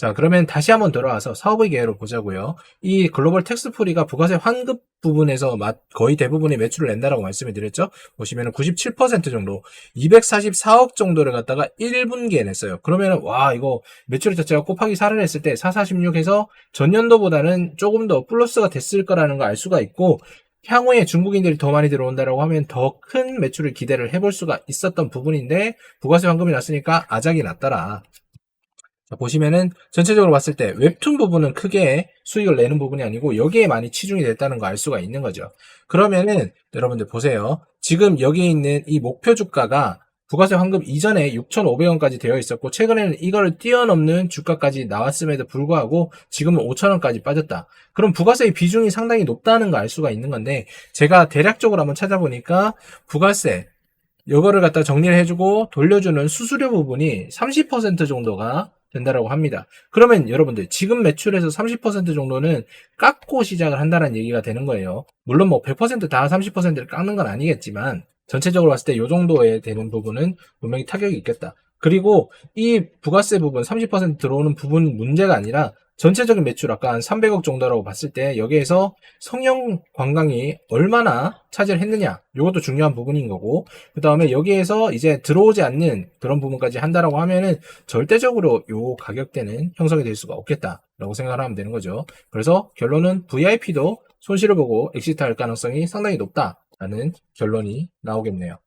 자, 그러면 다시 한번 돌아와서 사업의 계획을 보자고요. 이 글로벌 텍스프리가 부가세 환급 부분에서 마- 거의 대부분의 매출을 낸다라고 말씀을 드렸죠. 보시면은 97% 정도, 244억 정도를 갖다가 1분기에 냈어요. 그러면은 와 이거 매출 자체가 곱하기 4를 했을 때 446해서 전년도보다는 조금 더 플러스가 됐을 거라는 걸 알 수가 있고 향후에 중국인들이 더 많이 들어온다라고 하면 더 큰 매출을 기대를 해볼 수가 있었던 부분인데 부가세 환급이 났으니까 아작이 났더라. 자, 보시면은 전체적으로 봤을 때 웹툰 부분은 크게 수익을 내는 부분이 아니고 여기에 많이 치중이 됐다는 거 알 수가 있는 거죠. 그러면은 여러분들 보세요. 지금 여기에 있는 이 목표 주가가 부가세 환급 이전에 6,500원까지 되어 있었고 최근에는 이거를 뛰어넘는 주가까지 나왔음에도 불구하고 지금은 5,000원까지 빠졌다. 그럼 부가세의 비중이 상당히 높다는 거 알 수가 있는 건데 제가 대략적으로 한번 찾아보니까 부가세 이거를 갖다 정리를 해주고 돌려주는 수수료 부분이 30% 정도가 된다라고 합니다. 그러면 여러분들 지금 매출에서 30% 정도는 깎고 시작을 한다는 얘기가 되는 거예요. 물론 뭐 100%다 30%를 깎는 건 아니겠지만 전체적으로 봤을 때 이 정도에 되는 부분은 분명히 타격이 있겠다. 그리고 이 부가세 부분 30% 들어오는 부분 문제가 아니라 전체적인 매출 아까 한 300억 정도라고 봤을 때 여기에서 성형 관광이 얼마나 차지를 했느냐 이것도 중요한 부분인 거고 그 다음에 여기에서 이제 들어오지 않는 그런 부분까지 한다라고 하면은 절대적으로 요 가격대는 형성이 될 수가 없겠다라고 생각을 하면 되는 거죠. 그래서 결론은 VIP도 손실을 보고 엑시트 할 가능성이 상당히 높다라는 결론이 나오겠네요.